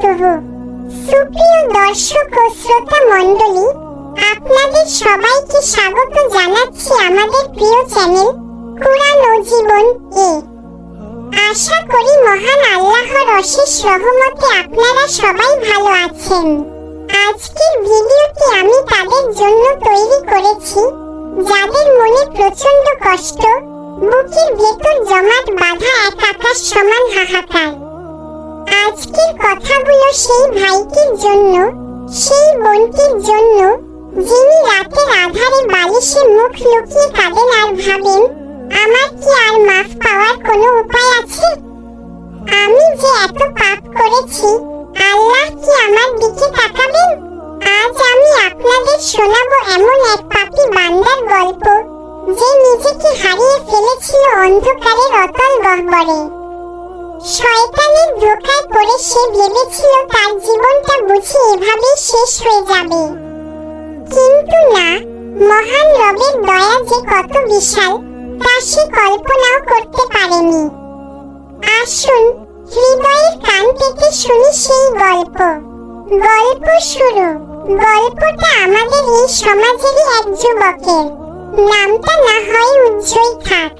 বারাকাতুহু সুপ্রিয় দর্শক ও শ্রোতা মণ্ডলী, আপনাদের সবাইকে স্বাগত জানাচ্ছি আমাদের প্রিয় চ্যানেল কুরআন ও জীবন এ। আশা করি মহান আল্লাহর অশেষ রহমতে আপনারা সবাই ভালো আছেন। আজকের ভিডিওটি আমি তাদের জন্য তৈরি করেছি, যাদের মনে প্রচণ্ড কষ্ট, বুকের ভেতর জমাট বাঁধা এক আকাশ সমান হাহাকার। আজকের কথাগুলো সেই ভাইটির জন্য, সেই বোনটির জন্য, যিনি রাতের আধারে বালিশে মুখ লুকিয়ে কাঁদেন আর ভাবেন, আমার কি আর মাফ পাওয়ার কোনো উপায় আছে? আমি যে এত পাপ করেছি, আল্লাহ কি আমার দিকে তাকাবেন? আজ আমি আপনাদের শোনাবো এমন এক পাপী বান্দার গল্প, যে নিজেকে হারিয়ে ফেলেছিল অন্ধকারের অতল গহ্বরে শয়তানের পড়ে সে ভেবেছিল তার জীবনটা বুঝি এভাবেই শেষ হয়ে যাবে। কিন্তু না, মহান রবের দয়া যে কত বিশাল, তা সে কল্পনাও করতে পারেনি। আসুন, হৃদয়ের কান পেতে শুনি সেই গল্প। গল্প শুরু। গল্পটা আমাদের এই সমাজেরই এক যুবকের। নামটা না হয় উজ্জ্বল থাক।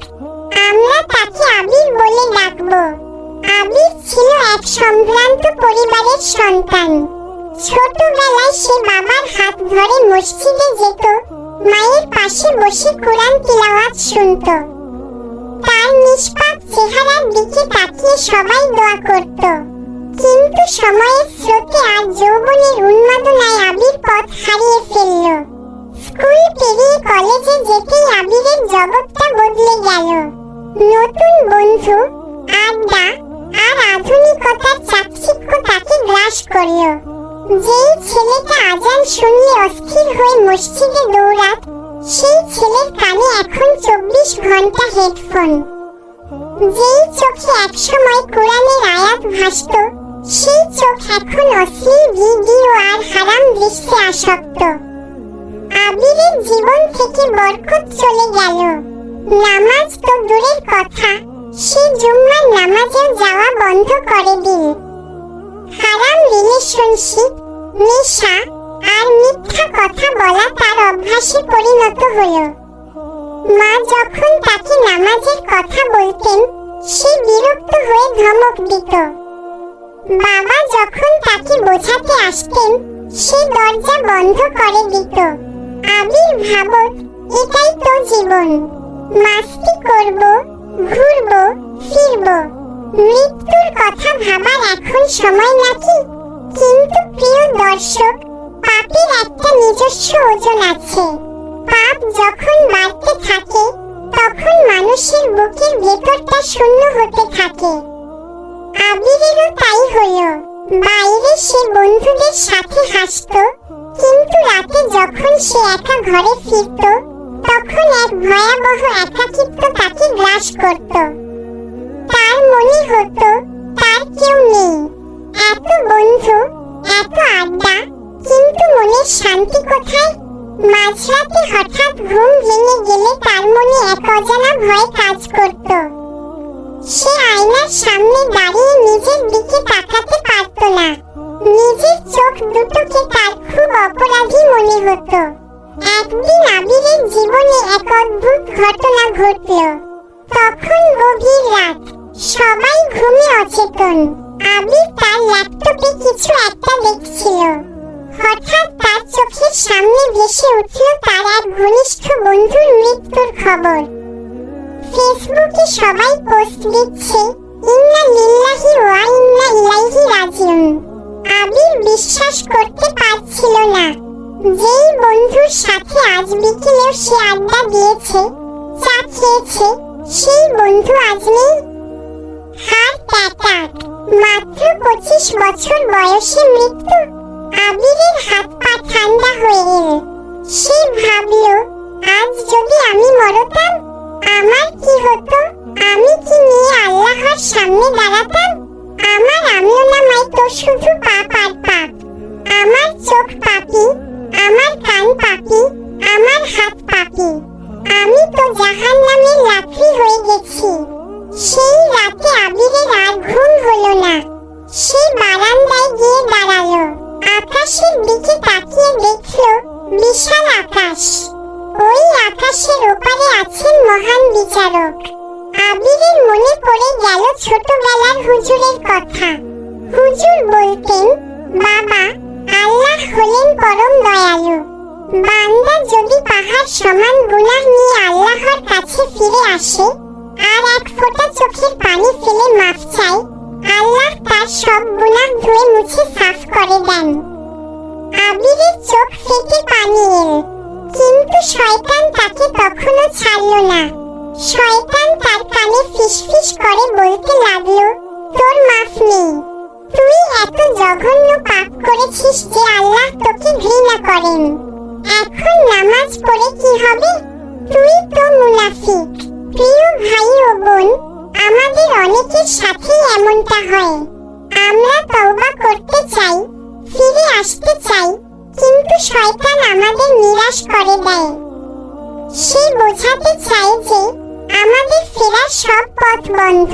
আমরা তাকে আবির বলে ডাকবো। আবির ছিল এক সম্ভ্রান্ত পরিবারের সন্তান। ছোটবেলায় সে বাবার হাত ধরে মসজিদে যেত, মায়ের পাশে বসে কোরআন তিলাওয়াত শুনত। তার নিষ্পাপ চেহারার দিকে তাকিয়ে সবাই দোয়া করত। কিন্তু সময়ের স্রোতে আর যৌবনের উন্মাদনায় আবির পথ হারিয়ে ফেলল। স্কুল পেরিয়ে কলেজে যেতেই আবিরের জগৎটা বদলে গেল। নতুন বন্ধু, আড্ডা আর আধুনিকতার চাকচিক্য তাকে গ্রাস করল যেই ছেলেটা আজান শুনলে অস্থির হয়ে মসজিদে দৌড়াত সেই ছেলের কানে এখন চব্বিশ ঘণ্টা হেডফোন যেই চোখে একসময় কোরআনের আয়াত ভাসত সেই চোখ এখন অশ্লীল ভিডিও আর হারাম দৃশ্যে আসক্ত আবিরের জীবন থেকে বরকত চলে গেল। নামাজ তো দূরের কথা। সে জুম্মার নামাজেও যাওয়া বন্ধ করে দিন হারাম রিলেশনশিপ, নেশা আর মিথ্যা কথা বলা তার অভ্যাসে পরিণত হলো। মা যখন তাকে নামাজের কথা বলতেন, সে বিরক্ত হয়ে ধমক দিত। বাবা যখন তাকে বোঝাতে আসতেন, সে দরজা বন্ধ করে দিত। আবির ভাবত, এটাই তো জীবন। মাস্তি করব ঘুরব, ফিরব। মৃত্যুর কথা ভাবার এখন সময় নাকি। কিন্তু প্রিয় দর্শক, পাপের একটা নিজস্ব ওজন আছে। পাপ যখন বাড়তে থাকে, তখন মানুষের বুকের ভেতরটা শূন্য হতে থাকে। আবিরেরও তাই হলো। বাইরে সে বন্ধুদের সাথে হাসতো, কিন্তু রাতে যখন সে একা ঘরে ফিরত তখন এক ভয়াবহ একাকিত্ব তাকে গ্রাস করত। তার মনে হতো, তার কেউ নেই। এত বন্ধু, এত আড্ডা, কিন্তু মনের শান্তি কোথায়? মাঝরাতে হঠাৎ ঘুম ভেঙে গেলে তার মনে এক অজানা ভয় কাজ করত। সে আয়নার সামনে দাঁড়িয়ে নিজের দিকে তাকাতে পারত না। নিজের চোখ দুটোকে তার খুব অপরাধী মনে হতো। একদিন আবিরের জীবনে এক অদ্ভুত ঘটনা ঘটল। তখন গভীর রাত, সবাই ঘুমে অচেতন। আবির তার ল্যাপটপে কিছু একটা দেখছিল হঠাৎ তার চোখের সামনে ভেসে উঠল তার এক ঘনিষ্ঠ বন্ধুর মৃত্যুর খবর। ফেসবুকে সবাই পোস্ট দিচ্ছে, ইন্না লিল্লাহি ওয়া ইন্না ইলাইহি রাজিউন। আবির বিশ্বাস করতে পারছিল না। যেই বন্ধুর সাথে আজ বিকেলেও সে আড্ডা দিয়েছে, চা খেয়েছে, সেই বন্ধু আজ নেই। হার ট্যাটাক মাত্র পঁচিশ বছর বয়সে মৃত্যু। আবিরের হাত পা ঠান্ডা হয়ে এল সে ভাবল, আজ যদি আমি মরতাম, আমার কি হতো? আমি কি নিয়ে আল্লাহর সামনে দাঁড়াতাম? আমার আমল নামায় তো শুধু পাপ আর পাপ আমার চোখ পাপি। আমার কান পাপি আমার হাত পাপি আমি তো জাহান নামের লাফি হয়ে গেছি। সেই রাতে আবিরের আর ঘুম হলো না। সে বারান্দায় গিয়ে গেল আকাশের দিকে তাকিয়ে দেখল বিশাল আকাশ। ওই আকাশের ওপারে আছেন মহান বিচারক। আবিরের মনে পড়ে গেল ছোটবেলার হুজুরের কথা। হুজুর বলতেন, বাবা আল্লাহ হলেন পরম দয়ালু। বান্দা যদি পাহাড় সমান গুনাহ নিয়ে আল্লাহর কাছে ফিরে আসে, আর এক ফোঁটা চোখের পানি ফেলে মাফ চায়, আল্লাহ তার সব গুনাহ ধুয়ে মুছে সাফ করে দেন। আবিরের চোখ ফেটে পানি এল, কিন্তু শয়তান তাকে তখনও ছাড়ল না। শয়তান তার কানে ফিসফিস করে বলতে লাগল, তোর মাফ নেই। তুই এত জঘন্য করেছিস যে আল্লাহ তোকে ঘৃণা করেন। এখন নামাজ পড়ে কি হবে? তুই তো মুনাফিক। প্রিয় ভাই ও বোন, আমাদের অনেকের সাথে এমনটা হয়। আমরা তওবা করতে চাই, ফিরে আসতে চাই, কিন্তু শয়তান আমাদের নিরাশ করে দেয়। সে বোঝাতে চায় যে আমাদের ফেরার সব পথ বন্ধ।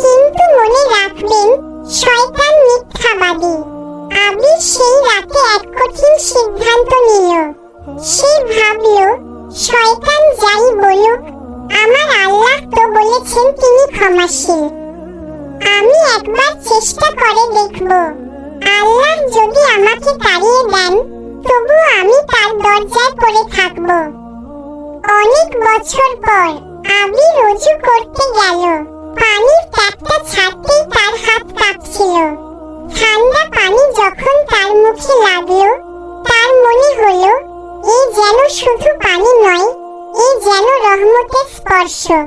কিন্তু মনে রাখবেন, শয়তান মিথ্যাবাদী। আবির সেই রাতে এক কঠিন সিদ্ধান্ত নিল। সে ভাবল, শয়তান যাই বলুক, আমার আল্লাহ তো বলেছেন তিনি ক্ষমাশীল। আমি একবার চেষ্টা করে দেখব। আল্লাহ যদি আমাকে তাড়িয়ে দেন তবু আমি তার দরজায় পড়ে থাকব। অনেক বছর পর আবির রুজু করতে গেল। পানির ট্যাপটা ছাড়তেই তার হাত কাঁপছিল স্পর্শ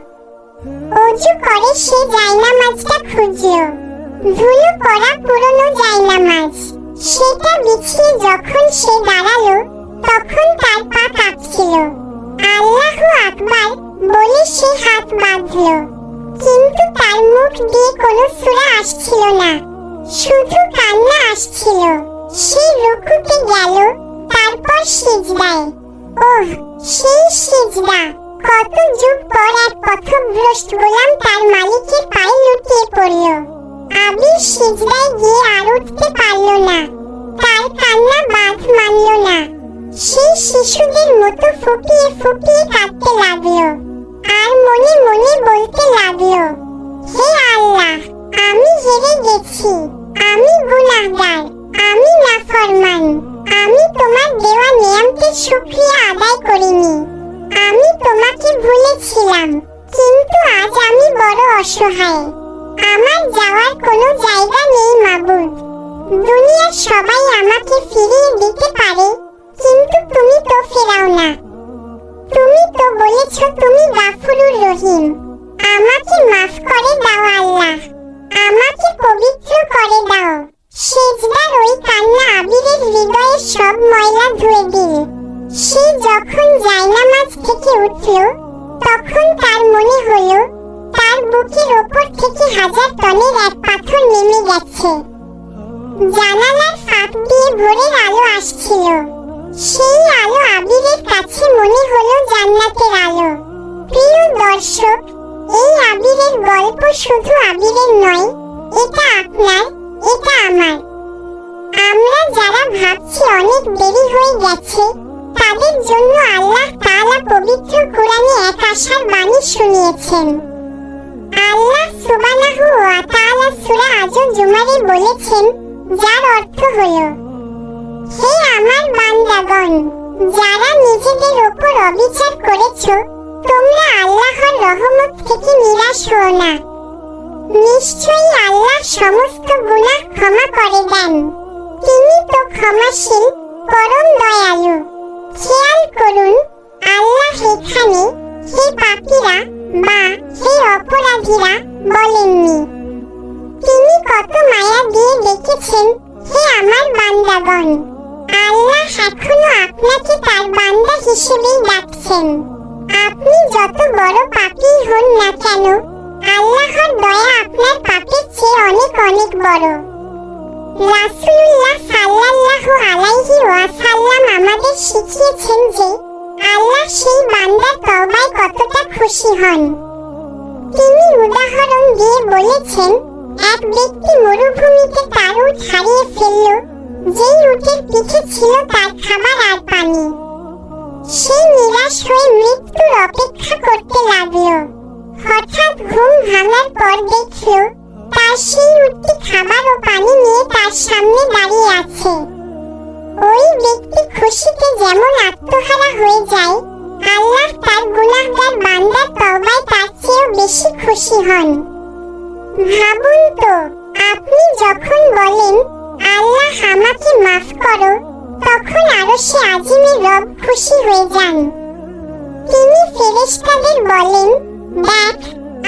অজু করে সে জায়নামাজটা খুঁজল ধুলো পড়া পুরনো জায়নামাজ সেটা বিছিয়ে যখন সে দাঁড়াল, তখন তার পা কাঁপছিল। আল্লাহ আকবার বলে সে হাত বাঁধল। কিন্তু তার মুখ দিয়ে কোনো সুরা আসছিল না। শুধু কান্না আসছিল। সে রুকুতে গেল, তারপর সিজদায়। ওহ, সেই সিজদা। কত যুগ পর এক পথভ্রষ্ট গোলাম তার মালিকের পায়ে লুটিয়ে পড়ল। আবির সিজদায় গিয়ে আর উঠতে পারল না। তার কান্না বাঁধ মানল না। সে শিশুদের মতো ফুপিয়ে ফুপিয়ে কাঁদতে লাগল। আর মনে মনে বলতে লাগল, হে আল্লাহ, আমি হেরে গেছি। আমি গুনাহগার, আমি নাফরমান। আমি তোমার দেওয়া নিয়মটির শুকরিয়া আদায় করিনি। আমি তোমাকে ভুলেছিলাম, কিন্তু আজ আমি বড় অসহায়। আমার যাওয়ার কোনো জায়গা নেই, মাবুদ। দুনিয়ার সবাই আমাকে ফিরিয়ে দিতে পারে, কিন্তু তুমি তো ফেরাও না। তুমি তো বলেছ তুমি গাফুরুর রহিম। আমাকে মাফ করে দাও আল্লাহ। আমাকে পবিত্র করে দাও। সেজদার ওই কান্না আবিরের হৃদয়ের সব ময়লা ধুয়ে দিল। সে যখন জায়নামাজ থেকে উঠল, তখন তার মনে হলো, তার বুকের ওপর থেকে হাজার টনের এক পাথর নেমে গেছে। জানালার ফাঁক দিয়ে ভোরের আলো আসছিল। সেই আলো আবিরের কাছে মনে হলো জান্নাতের আলো। প্রিয় দর্শক, এই আবিরের গল্প শুধু আবিরের নয়, এটা আপনার, এটা আমার। আমরা যারা ভাবছি অনেক দেরি হয়ে গেছে শুনিয়েছেন আল্লাহ সুবহানাহু ওয়া তাআলা সূরা আজ জুমারে বলেছেন, যার অর্থ হলো, হে আমার বান্দাগণ, যারা নিজেদের উপর অবিচার করেছ, তোমরা আল্লাহর রহমত থেকে নিরাশ হও না। নিশ্চয়ই আল্লাহ সমস্ত গুনাহ ক্ষমা করে দেন। তিনি তো ক্ষমাশীল, পরম দয়ালু। খেয়াল করুন, আল্লাহ এখানে হে পাপীরা বা হে অপরাধীরা বলেননি। তিনি কত মায়া দিয়ে দেখেছেন হে আমার বান্দাগণ। আল্লাহ এখনও আপনাকে তার বান্দা হিসেবেই ডাকছেন। আপনি যত বড় পাপী হন না কেন, আল্লাহর দয়া আপনার পাপের চেয়ে অনেক অনেক বড়। রাসূলুল্লাহ সাল্লাল্লাহু আলাইহি ওয়াসাল্লাম আমাদের শিখিয়েছেন যে, আল্লাহ সেই খুশি হন। তিনি উদাহরণ দিয়ে বলেছেন, এক ব্যক্তি মরুভূমিতে তার উট হারিয়ে ফেলল, যেই উটের পিঠে ছিল তার খাবার আর পানি। সে নিরাশ হয়ে মৃত্যুর অপেক্ষা করতে লাগল। হঠাৎ ঘুম ভাঙার পর দেখল, তার সেই উটটি খাবার ও পানি নিয়ে তার সামনে দাঁড়িয়ে আছে। ওই ব্যক্তি খুশিতে যেমন আত্মহারা হয়ে যায়, আল্লাহ তার গুনাহগার বেশি খুশি হন। ভাবুন তো, আপনি যখন বলেন, আল্লাহ আমাকে মাফ করো, তখন আরও সে আজিমের রব খুশি হয়ে যান। তিনি ফেরেশতাদের বলেন, দেখ,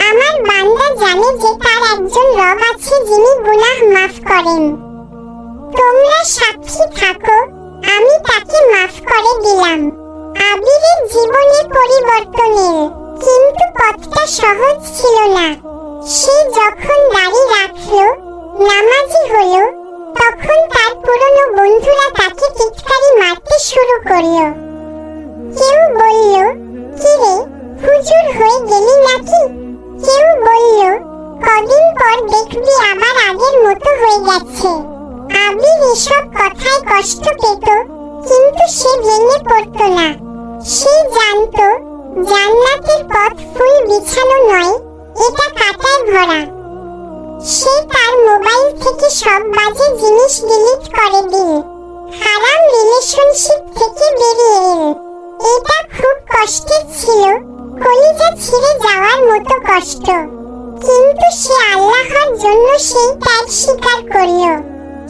আমার বান্দা জানে যে তার একজন রব আছে যিনি গুনাহ মাফ করেন। তোমরা সাক্ষী থাকো, আমি তাকে মাফ করে দিলাম। আবিরের জীবনে পরিবর্তন এল কিন্তু পথটা সহজ ছিল না। সে যখন দাড়ি রাখল, নামাজি হলো, তখন তার পুরনো বন্ধুরা তাকে টিটকারি মারতে শুরু করল। কেউ বলল কি রে হুজুর হয়ে গেলি নাকি? কেউ বলল, কদিন পর দেখবি আবার আগের মতো হয়ে গেছে। আবির এসব কথায় কষ্ট পেত, কিন্তু সে ভেঙে পড়তো না। সে জানতো জান্নাতের পথ ফুল বিছানো নয়, এটা কাটায় ভরা। সে তার মোবাইল থেকে সব বাজে জিনিস ডিলিট করে দিন। হারাম রিলেশনশিপ থেকে বেরিয়ে এল এটা খুব কষ্টের ছিল, কলিজা ছিঁড়ে যাওয়ার মতো কষ্ট। কিন্তু সে আল্লাহর জন্য সেই ত্যাগ স্বীকার করল।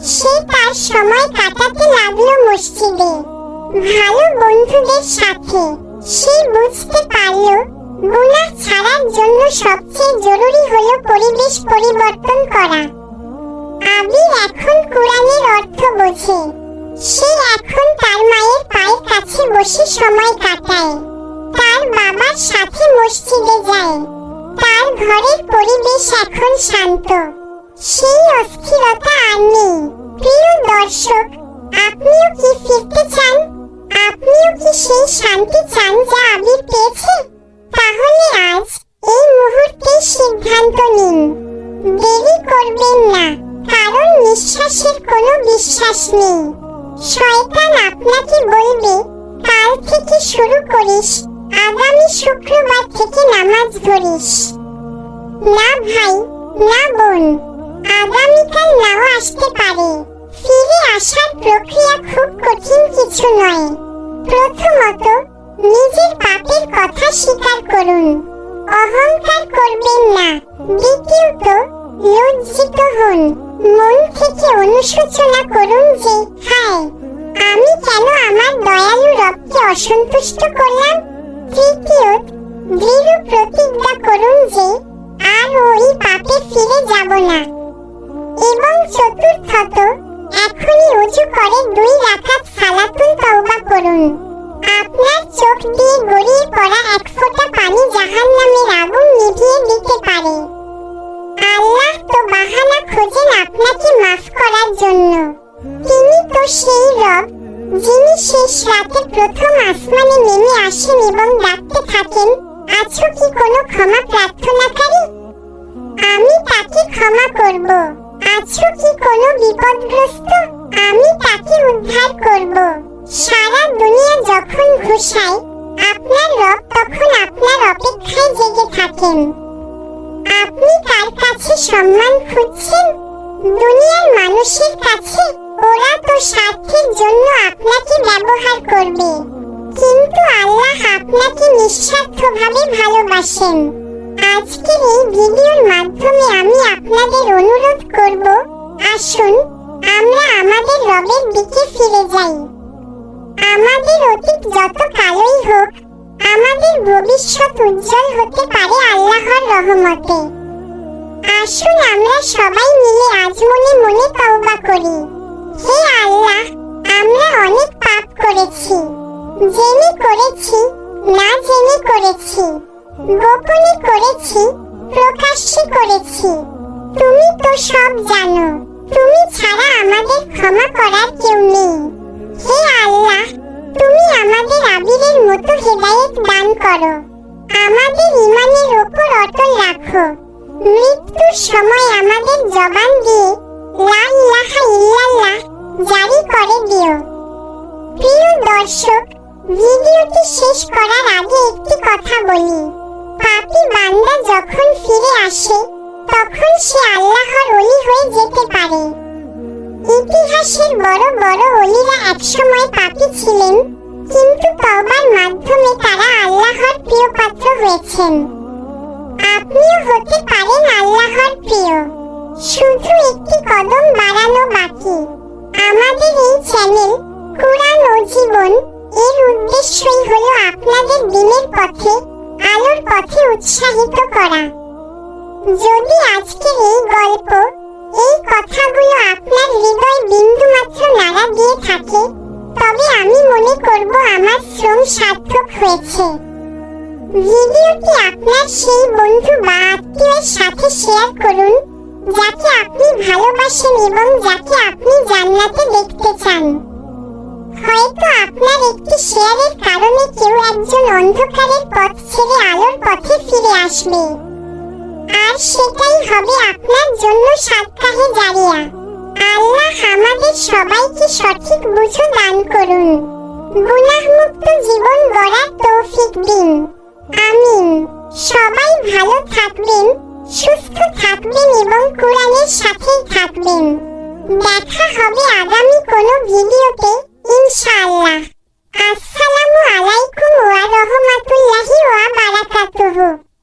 সে তার সময় কাটাতে লাগল মসজিদে। ভালো বন্ধুদের সাথে। সে বুঝতে পারল গুনাহ ছাড়ার জন্য সবচেয়ে জরুরি হলো পরিবেশ পরিবর্তন করা। আবির এখন কোরআনের অর্থ বোঝে। সে এখন তার মায়ের পায়ের কাছে বসে সময় কাটায়। তার বাবার সাথে মসজিদে যায়। তার ঘরের পরিবেশ এখন শান্ত। সেই অস্থিরতা আর নেই। প্রিয় দর্শক, আপনিও কি ফিরতে চান? আপনিও কি সেই শান্তি চান যা আবির পেয়েছে, তাহলে আজ এই মুহূর্তে সিদ্ধান্ত নিন। দেরি করবেন না, কারণ নিঃশ্বাসের কোনো বিশ্বাস নেই। শয়তান আপনাকে বলবে, কাল থেকে শুরু করিস, আগামী শুক্রবার থেকে নামাজ ধরিস না ভাই, না বোন, আগামীকাল নাও আসতে পারে। ফিরে আসার প্রক্রিয়া খুব কঠিন কিছু নয়। প্রথমত, নিজের পাপের কথা স্বীকার করুন। অহংকার করবেন না। দ্বিতীয়ত, লজ্জিত হন। মন থেকে অনুশোচনা করুন যে, হায়, আমি কেন আমার দয়ালু রবকে অসন্তুষ্ট করলাম? তৃতীয়ত, দৃঢ় প্রতিজ্ঞা করুন যে, আর ওই পাপে ফিরে যাব না। এবং চতুর্থত এখনই উঁচু করে দুই রাকাত সালাতুল তওবা করুন। আপনার চোখ দিয়ে গড়িয়ে পড়া এক ফোঁটা পানি জাহান্নামের আগুন নিভিয়ে দিতে পারে। আল্লাহ তো বাহানা খোঁজেন আপনাকে মাফ করার জন্য। তিনি তো সেই রব, যিনি শেষ রাতে প্রথম আসমানে নেমে আসেন এবং ডাকতে থাকেন, আছো কি কোনো ক্ষমা প্রার্থনাকারী? আমি তাকে ক্ষমা করব। আছো কি কোনো বিপদগ্রস্ত? আমি তাকে উদ্ধার করব। সারা দুনিয়া যখন ঘুষায়, আপনার রব তখন আপনার অপেক্ষায় জেগে থাকেন। আপনি কার কাছে সম্মান খুঁজছেন? দুনিয়ার মানুষের কাছে ওরা তো স্বার্থের জন্য আপনাকে ব্যবহার করবে। কিন্তু আল্লাহ আপনাকে নিঃস্বার্থভাবে ভালোবাসেন। আজকের এই ভিডিওর মাধ্যমে আমি আপনাদের অনুরোধ করব, আসুন আমরা আমাদের রবের দিকে ফিরে যাই। আমাদের অতীত যত কালোই হোক, আমাদের ভবিষ্যৎ উজ্জ্বল হতে পারে আল্লাহর রহমতে। আসুন আমরা সবাই মিলে আজ মনে মনে তওবা করি। হে আল্লাহ, আমরা অনেক পাপ করেছি। জেনে করেছি, না জেনে করেছি। গোপনে করেছি, প্রকাশ্যে করেছি। তুমি তো সব জানো, তুমি ছাড়া আমাদের ক্ষমা করার কেউ নেই। হে আল্লাহ, তুমি আমাদের আবিরের মতো হেদায়েত দান করো। আমাদের ইমানের ওপর অটল রাখো। মৃত্যুর সময় আমাদের জবান দিয়ে লা ইলাহা ইল্লাল্লাহ জারি করে দিও। প্রিয় দর্শক, ভিডিওটি শেষ করার আগে একটি কথা বলি। পাপি বান্দা যখন ফিরে আসে, তখন সে আল্লাহর অলি হয়ে যেতে পারে। ইতিহাসের বড় বড় অলিরা একসময় পাপী ছিলেন, কিন্তু তওবার মাধ্যমে তারা আল্লাহর প্রিয় পাত্র হয়েছেন। আপনিও হতে পারেন আল্লাহর প্রিয়। শুধু একটি কদম বাড়ানো বাকি। আমাদের এই চ্যানেল কোরআন ও জীবন, এর উদ্দেশ্যই হলো আপনাদের দিনের যদি আজকের এই গল্প, এই কথাগুলো আপনার হৃদয় বিন্দু মাত্র নাড়া দিয়ে থাকে, তবে আমি মনে করব আমার শ্রম সার্থক হয়েছে। ভিডিওটি আপনার সেই বন্ধু বা আত্মীয়ের সাথে শেয়ার করুন যাকে আপনি ভালোবাসেন এবং যাকে আপনি জান্নাতে দেখতে চান। হয়তো আপনার একটি শেয়ারের কারণে কেউ একজন অন্ধকারের পথ ছেড়ে আলোর পথে ফিরে আসবে। আর সেটাই হবে আপনার জন্য সাতকাহে জারিয়া। আল্লাহ আমাদের সবাইকে সঠিক বুঝো দান করুন। গুনাহমুক্ত জীবন গড়ার তৌফিক দিন। আমিন। সবাই ভালো থাকবেন, সুস্থ থাকবেন এবং কোরআনের সাথেই থাকবেন। দেখা হবে আগামী কোনো ভিডিওতে, ইনশাআল্লাহ। আসসালামু আলাইকুম ওয়া রাহমাতুল্লাহি ওয়া বারাকাতুহু।